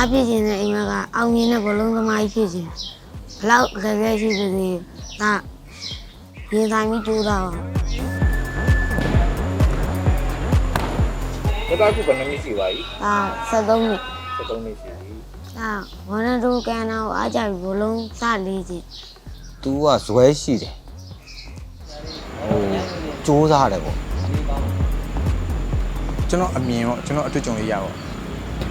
သားဖြစ်ခြင်းနဲ့အိမ်မကအောင်မြင်တဲ့ဘလုံးသမားကြီးဖြစ်ခြင်းဘလောက်ခက်ခဲရှိပါစေဒါရင်ဆိုင်ပြီးကြိုးစားပါ။ဒါကခုဘယ်နှစ်နှစ်ရှိပါပြီဒါ73နှစ်။73နှစ်ရှိပြီဒါဝနဒိုကန်နာကိုအားကြပြီးဘလုံးစလေးခြင်းသူကဇွဲရှိတယ်ဟိုစူးစားတယ်ပေါ့ကျွန်တော်အမြင်ပေါ့ကျွန်တော်အတွေ့အကြုံလေးရပေါ့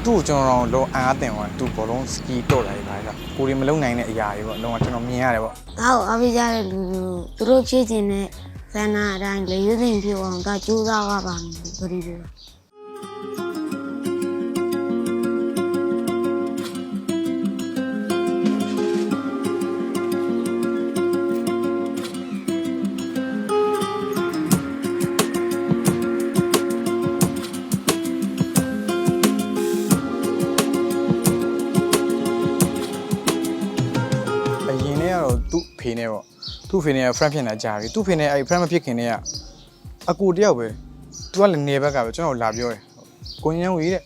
သူ့ကိုကျွန်တော်တော့လောအားတင်သွားသူ့ဘောလုံးစကီတော့လာရပါလားကိုရီမလုံနိုင်တဲ့အရာတွေပေါ့လုံးဝကျွန်တော်မြင်ရတယ်ပေါ့ဒါကိုအားပေးကြတဲ့လူလူသူတို့ဖြစ်ခြင်းနဲ့ဆန္ဒအတိုင်းလေရွေးသိမ်ဖြစ်အောင်ဒါကြိုးစားရပါမယ်ပရိသေအ နဲ့ကတော့သူ့ဖေနဲ့ပေါ့သူ့ဖေနဲ့က friend ဖြစ်နေတာကြာပြီသူ့ဖေနဲ့အဲ့ friend မဖြစ်ခင်တည်းကအကူတယောက်ပဲသူကလည်းနေဘက်ကပဲကျွန်တော်လာပြောတယ်ကိုညံဝီတဲ့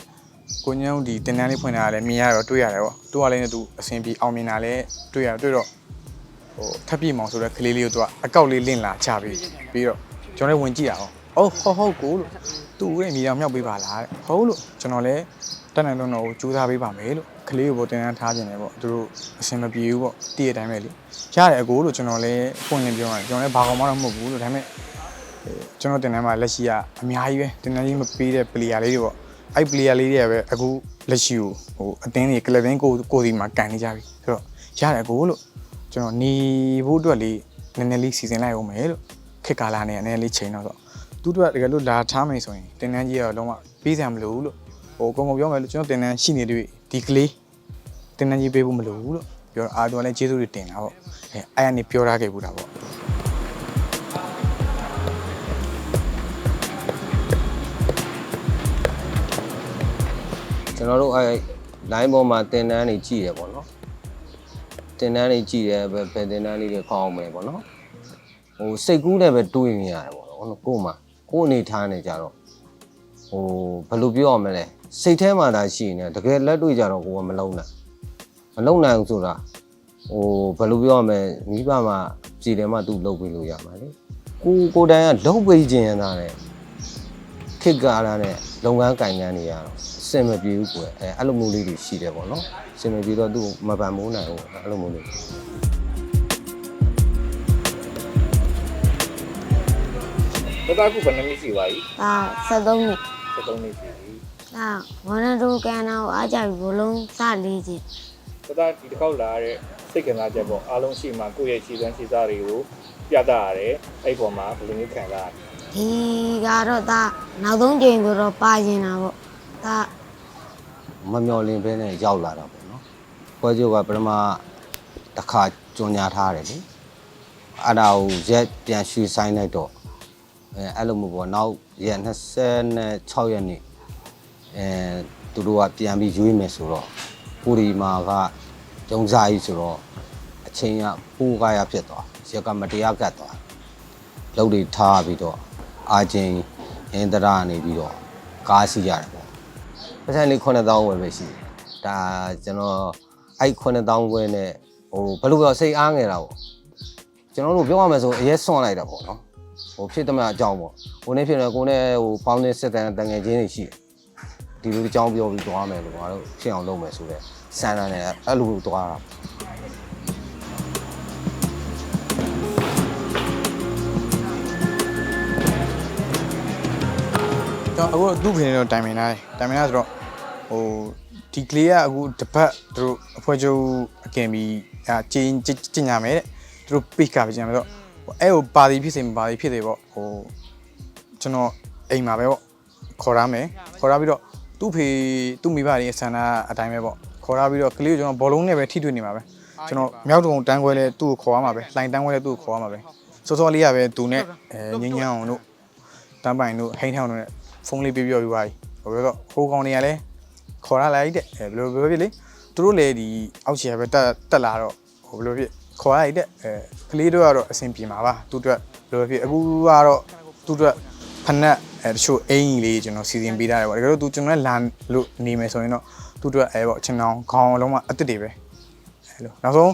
ကိုညံဒီတင်တန်းလေးဖွင့်တာလည်းမြင်ရတော့တွေ့ရတယ်ပေါ့သူကလည်းနဲ့သူအဆင်ပြေအောင်မြင်တာလည်းတွေ့ရတွေ့တော့ဟိုထပ်ပြမောင်ဆိုတဲ့ကလေးလေးကိုသူကအကောက်လေးလင့်လာချပြီးပြီးတော့ကျွန်တော်လည်းဝင်ကြည့်တာပေါ့အော်ဟုတ်ဟုတ်ကိုလို့သူ့ရဲ့မိအောင်မြောက်ပေးပါလားတဲ့ဟုတ်လို့ကျွန်တော်လည်းတက်နိုင်တော့တော့ကြိုးစားပေးပါမယ်လို့ ကလေးကိုပေါ်တင်တန်းထားခြင်းတယ်ပေါ့သူတို့အဆင်မပြေဘူးပေါ့တည့်ရတိုင်းပဲလေရတယ်အကိုလို့ကျွန်တော်လည်းဖွင့်လင်းပြောရတယ်ကျွန်တော်လည်းဘာကောင်မှတော့မဟုတ်ဘူးလို့ဒါပေမဲ့ကျွန်တော်တင်တန်းမှာလက်ရှိကအများကြီးပဲတင်တန်းကြီးမပေးတဲ့ player လေးတွေပေါ့အဲ့ player လေးတွေကပဲအခုလက်ရှိကိုဟိုအတင်းကြီး club င်းကိုကိုဒီမှာကန်နေကြပြီဆိုတော့ရတယ်ကိုလို့ကျွန်တော်နေဖို့အတွက်လေးနည်းနည်းလေးစီစဉ်လိုက်အောင်မယ်လို့ခက်ကာလာနဲ့နည်းနည်းလေးချိန်တော့ဆိုသူတို့ကတကယ်လို့လာထားမယ်ဆိုရင်တင်တန်းကြီးကတော့လုံးဝပေးစရာမလိုဘူးလို့ဟိုကုံကုံပြောမယ်လို့ကျွန်တော်တင်တန်းရှိနေတွေ့ဒီကလေး တင်တန်းကြီးပေးဖို့မလိုဘူးလို့ပြောတော့အာသူကလည်းကျေးဇူးတွေတင်တာပေါ့အဲအဲ့ကနေပြောထားခဲ့ဘူးတာပေါ့ကျွန်တော်တို့အဲ line ပေါ်မှာတင်တန်းနေကြည့်ရပေါ့နော်တင်တန်းနေကြည့်တယ်ဘယ်ဘယ်တင်တန်းလေးတွေခေါင်းအောင်မယ်ပေါ့နော်ဟိုစိတ်ကူးလည်းပဲတွေးနေရတယ်ပေါ့နော်ကို့မှာကို့အနေထားနေကြတော့ဟိုဘယ်လိုပြောရမလဲစိတ်ထဲမှာသာရှိနေတကယ်လက်တွေ့ကြတော့ကိုကမလုံးနိုင် မလုံးနိုင်ဘူးဆိုတာဟိုဘယ်လိုပြောရမလဲမိဘမှာပြည်တယ်မှသူ့လုပ်ပေးလို့ရမှာလေကိုကိုယ်တိုင်ကလုံးပေးခြင်းရတာလေခစ်ကာလာနဲ့လုပ်ငန်းကင်ငန်းတွေရတော့အဆင်မပြေဘူးကွယ်အဲအဲ့လိုမျိုးလေးတွေရှိတယ်ပေါ့နော်အဆင်မပြေတော့သူ့မပန်မိုးနိုင်ဘူးအဲ့လိုမျိုးလေး။ဒါကခုဘယ်နှစ်နှစ်ရှိပါပြီဒါ73နှစ်။73နှစ်ရှိပြီ ဒါဝနဒိုကန်နာကိုအားကြပြီးဘလုံးစလေးခြင်း။ ဒါကဒီတစ်ခေါက်လာတဲ့စိတ်ကစားချက်ပေါ့အားလုံးရှိမှကိုယ့်ရဲ့ခြေစွမ်းခြေစားတွေကိုပြသရတယ်။အဲ့ဒီပေါ်မှာဘယ်လိုမျိုးခံစားရလဲဒီကတော့ဒါနောက်ဆုံးချိန်ဆိုတော့ပါရင်တာပေါ့ဒါမမျော်လင့်ဘဲနဲ့ရောက်လာတာပေါ့နော်ပွဲကြိုကပထမတစ်ခါကြွညာထားတယ်လေအဲ့ဒါကိုရက်ပြန်ရွှေ့ဆိုင်လိုက်တော့အဲအဲ့လိုမျိုးပေါ့နောက်ရက်26ရက်နေ့အဲသူတို့ကပြန်ပြီးရွေးမယ်ဆိုတော့ကိုဒီမာက ဂျုံစားကြီးဆိုတော့အချင်းကပိုးကားရဖြစ်သွားရက်ကမတရားကတ်သွားလုပ်တွေထားပြီးတော့အာချင်းအင်ဒရာနေပြီးတော့ကားစီရတယ်ပေါ့ပတ်စံလေး9000ဝယ်ပဲရှိတယ်ဒါကျွန်တော်အဲ့9000ဝယ်နဲ့ဟိုဘယ်လိုပြောစိတ်အားငယ်တာပေါ့ကျွန်တော်တို့ပြောရမယ်ဆိုအရေးစွန့်လိုက်တာပေါ့နော်ဟိုဖြစ်သမျှအကြောင်းပေါ့ကိုနေဖြစ်နေကိုနေဟိုပေါင်းတဲ့စစ်တမ်းတငယ်ချင်းတွေရှိတယ်ဒီလိုအကြောင်းပြောပြီးသွားမယ်လို့ငါတို့ဖြစ်အောင်လုပ်မယ်ဆိုတော့ စမ်းတာနဲ့အဲ့လိုသွားတာကျွန်တော်အခုသူ့ဖေနေတော့တိုင်ပင်လာတယ်တိုင်ပင်လာဆိုတော့ဟိုဒီကလေးကအခုတပတ်သူတို့အဖွဲ့ချုပ်အကင်မီအကျင်းကျင်းညာမယ်တဲ့သူတို့ pick ကပဲကျန်မယ်ဆိုတော့အဲ့ဟိုပါတီဖြစ်စေမပါတီဖြစ်စေပေါ့ဟိုကျွန်တော်အိမ်မှာပဲပေါ့ခေါ်ရမယ်ခေါ်ရပြီးတော့သူ့ဖေသူ့မိဘတွေအဆန္ဒအတိုင်းပဲပေါ့ ခေါ်ရပြီးတော့ကလေးကိုကျွန်တော်ဘောလုံးနဲ့ပဲထိတွေ့နေမှာပဲကျွန်တော်မြောက်တုံတန်းခွဲလဲသူ့ကိုခေါ်ရမှာပဲလိုင်တန်းခွဲလဲသူ့ကိုခေါ်ရမှာပဲစောစောလေးကပဲသူနဲ့အဲငင်းငန်းအောင်တို့တမ်းပိုင်တို့ဟိန်းထောင်တို့နဲ့ဖုန်းလေးပြပြပြီးသွားပြီဟိုပြောတော့ဟိုကောင်တွေကလည်းခေါ်ရလိုက်တဲ့အဲဘယ်လိုပြောဖြစ်လေသူတို့လည်းဒီအောက်ခြေပဲတက်တက်လာတော့ဟိုဘယ်လိုဖြစ်ခေါ်ရလိုက်တဲ့အဲကလေးတို့ကတော့အဆင်ပြေမှာပါသူတို့ဘယ်လိုဖြစ်အခုကတော့သူတို့ဖနက်အဲတချို့အင်ကြီးလေးကျွန်တော်စီစဉ်ပေးထားတယ်ပေါ့တကယ်လို့သူကျွန်တော်လာလို့နေမယ်ဆိုရင်တော့ သူ့အတွက်အဲပေါ့ချင်းအောင်ခေါင်းလုံးဝအစ်စ်တွေပဲအဲလိုနောက်ဆုံး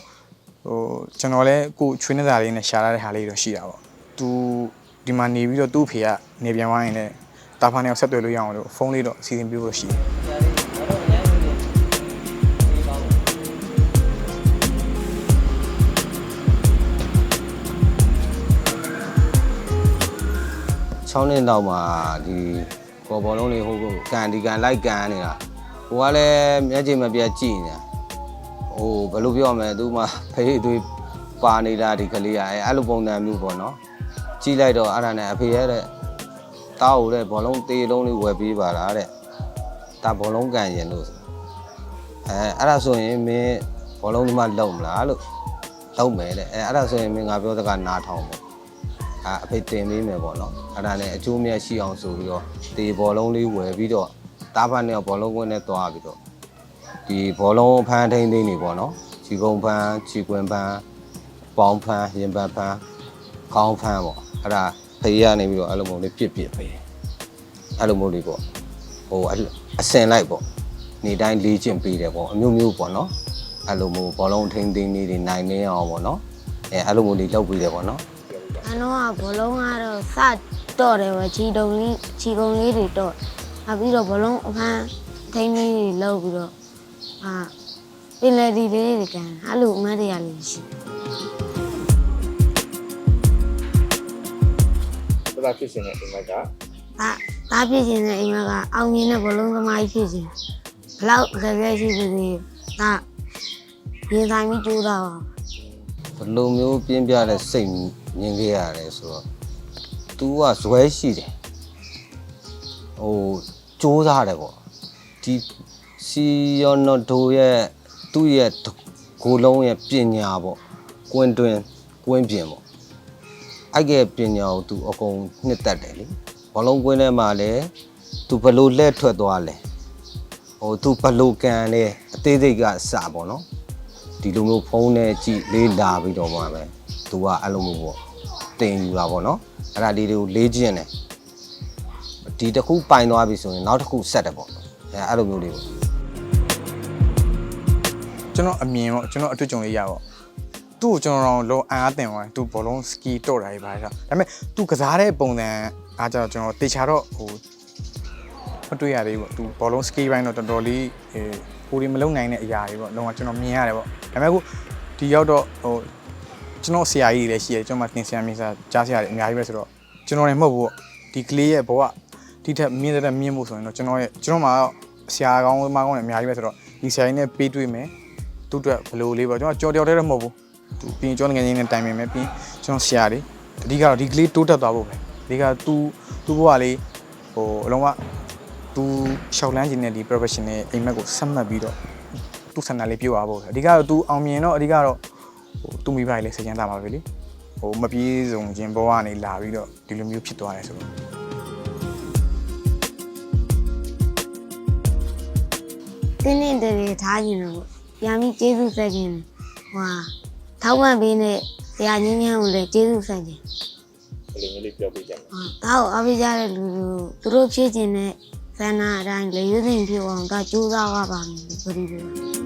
ဟိုကျွန်တော်လည်းကိုယ်ချွေးနေသားလေးနဲ့ရှာရတဲ့ဟာလေးတော့ရှိတာပေါ့သူဒီမှာနေပြီးတော့သူ့အဖေကနေပြန်သွားရင်လည်းတာဖာနဲ့ဆက်သွယ်လို့ရအောင်လို့ဖုန်းလေးတော့အစီအစဉ်ပြုလို့ရှိတယ်6နှစ်နောက်မှာဒီပေါ်ဘောလုံးလေးဟိုကိုကန်ဒီကန်လိုက်ကန်နေတာ ဟိုကလည်းမျက်ခြေမပြတ်ကြည့်နေတာဟိုဘယ်လိုပြောမလဲသူမှဖေးသွေးပါနေတာဒီကလေးကအဲအဲ့လိုပုံစံမျိုးပေါ့နော်ကြည့်လိုက်တော့အဲ့ဒါနဲ့အဖေရဲ့တဲ့တားဟိုတဲ့ဘောလုံးတေးလုံးလေးဝယ်ပေးပါလားတဲ့ဒါဘောလုံးကန်ရင်လို့အဲအဲ့ဒါဆိုရင်မင်းဘောလုံးဒီမှာလုံမလားလို့လုံမယ်တဲ့အဲအဲ့ဒါဆိုရင်မင်းငါပြောစကားနားထောင်ပေါ့အာအဖေတင်ပေးမယ်ပေါ့နော်အဲ့ဒါနဲ့အကျိုးမြတ်ရှိအောင်ဆိုပြီးတော့ဒီဘောလုံးလေးဝယ်ပြီးတော့ တားဖတ်နဲ့ဘောလုံးကွင်းနဲ့တွားပြီးတော့ဒီဘောလုံးဖန်းထိန်သိန်းနေပေါ့နော်ခြီကုံဖန်းခြီကွင်းဖန်းပေါင်းဖန်းရင်ပန်းဖန်းခေါင်းဖန်းပေါ့အဲ့ဒါဖေးရနေပြီးတော့အဲ့လိုမျိုးလေးပြစ်ပြစ်ပဲအဲ့လိုမျိုးလေးပေါ့ဟိုအအစင်လိုက်ပေါ့နေတိုင်းလေးကျင့်ပေးတယ်ပေါ့အမျိုးမျိုးပေါ့နော်အဲ့လိုမျိုးဘောလုံးထိန်သိန်းလေးတွေနိုင်နေအောင်ပေါ့နော်အဲအဲ့လိုမျိုးလေးလုပ်ပေးတယ်ပေါ့နော်အတော့ကဘလုံးကတော့စတော့တယ်ပဲခြီတုံလေးခြီကုံလေးတွေတော့ နောက်ပြီးတော့ဘလုံးအဖမ်းထိန်းလေးတွေလောက်ပြီးတော့အာပင်လယ်ဒီလေးတွေကန်အဲ့လိုအမတ်တရားလေးရှိသဒဖြစ်ရှင်တဲ့အိမ်မက်ကဒါဒါဖြစ်ခြင်းတဲ့အိမ်မကအောင်မြင်တဲ့ဘလုံးသမားကြီးဖြစ်ခြင်းဘလောက်ခက်ခဲရှိပါစေဒါရင်ဆိုင်ပြီးကြိုးစားပါဘယ်လိုမျိုးပြင်းပြတဲ့စိတ်မြင်ခဲ့ရတယ်ဆိုတော့ तू ကဇွဲရှိတယ်ဟို စူးစမ်းရတယ်ပေါ့ဒီစီယောနော်ဒိုရဲ့သူ့ရဲ့ဂိုလုံးရဲ့ပညာပေါ့ကွင်းတွင်ကွင်းပြင်ပေါ့အဲ့ကပညာကိုသူအကုန်နှစ်သက်တယ်လေဘောလုံးကွင်းထဲမှာလည်းသူဘလို့လက်ထွက်သွားလဲဟိုသူဘလို့ကန်လဲအသေးစိတ်ကစပေါ့နော်ဒီလိုမျိုးဖုန်းနဲ့ကြည့်လေးလာပြီးတော့မှပဲသူကအဲ့လိုမျိုးပေါ့တင်ယူတာပေါ့နော်အဲ့ဒါလေးတွေကိုလေးကျင့်တယ် ဒီတစ်ခုပိုင်သွားပြီဆိုရင်နောက်တစ်ခုဆက်တယ်ပေါ့အဲအဲ့လိုမျိုးလေးပေါ့ကျွန်တော်အမြင်ပေါ့ကျွန်တော်အတွေ့အကြုံလေးရပေါ့သူ့ကိုကျွန်တော်တော့လောအန်အားတင်သွားတယ်သူဘောလုံးစကီတော့တာကြီးပါလားဒါပေမဲ့သူကစားတဲ့ပုံစံအားကြတော့ကျွန်တော်တေချာတော့ဟိုမတွေ့ရသေးဘူးပေါ့သူဘောလုံးစကီပိုင်းတော့တော်တော်လေးအဲကိုရီမလုံနိုင်တဲ့အရာတွေပေါ့လုံးဝကျွန်တော်မြင်ရတယ်ပေါ့ဒါပေမဲ့အခုဒီရောက်တော့ဟိုကျွန်တော်ဆရာကြီးတွေလည်းရှိတယ်ကျွန်တော်မှတင်ဆရာမင်းစားကြားဆရာတွေအများကြီးပဲဆိုတော့ကျွန်တော်လည်းမဟုတ်ဘူးပေါ့ဒီကလေးရဲ့ဘဝ ဒီထက်မြင့်တဲ့မြင့်ဖို့ဆိုရင်တော့ကျွန်တော်ရဲ့ကျွန်တော်မှာဆရာကောင်းမကောင်းလည်းအများကြီးပဲဆိုတော့ဒီဆရာကြီးနဲ့ပေးတွေ့မယ်သူ့အတွက်ဘယ်လိုလေးပေါ့ကျွန်တော်ကြော်တယောက်တည်းတော့မဟုတ်ဘူးသူပြီးရင်ကျွန်တော်ငယ်ငယ်နဲ့တိုင်ပင်မယ်ပြီးရင်ကျွန်တော်ဆရာလေးအဓိကတော့ဒီကလေးတိုးတက်သွားဖို့ပဲအဓိကသူသူ့ဘဝလေးဟိုအလုံးဝသူရှောက်လန်းခြင်းနဲ့ဒီ professional အိမ်မက်ကိုဆက်မှတ်ပြီးတော့သူ့ဆန္ဒလေးပြုတ်သွားဖို့ပဲအဓိကတော့သူအောင်မြင်တော့အဓိကတော့ဟိုသူမိဘလေးစိတ်ချမ်းသာပါပဲလေဟိုမပြေစုံခြင်းဘဝကနေလာပြီးတော့ဒီလိုမျိုးဖြစ်သွားတယ်ဆိုတော့ တင်းတင်းတည်းထားခြင်းလို့ပြန်ပြီးကျေးဇူးဆက်ခြင်းဟွာထောက်ပံ့ပေးတဲ့ဆရာကြီးများကိုလည်းကျေးဇူးဆက်ခြင်းဘယ်လိုမျိုးလေးပြောပြကြမလဲဟာတောက်အပိကြတဲ့လူလူသူတို့ဖြစ်ခြင်းနဲ့ဆန္ဒအတိုင်းလေရွေးသိမ့်ဖြစ်အောင်ဒါကြိုးစားရပါမယ်လို့ပြောပြီးပြော